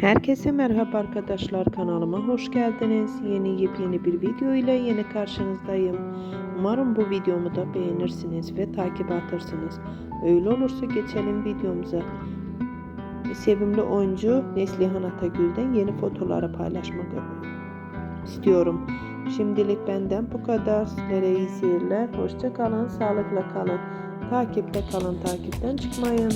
Herkese merhaba arkadaşlar kanalıma hoş geldiniz. Yeni yepyeni bir video ile yeni karşınızdayım. Umarım bu videomu da beğenirsiniz ve takip atırsınız. Öyle olursa geçelim videomuza. Sevimli oyuncu Neslihan Atagül'den yeni fotoğrafları paylaşmak istiyorum. Şimdilik benden bu kadar. Sizlere iyi seyirler. Hoşça kalın, sağlıkla kalın. Takipte kalın, takipten çıkmayın.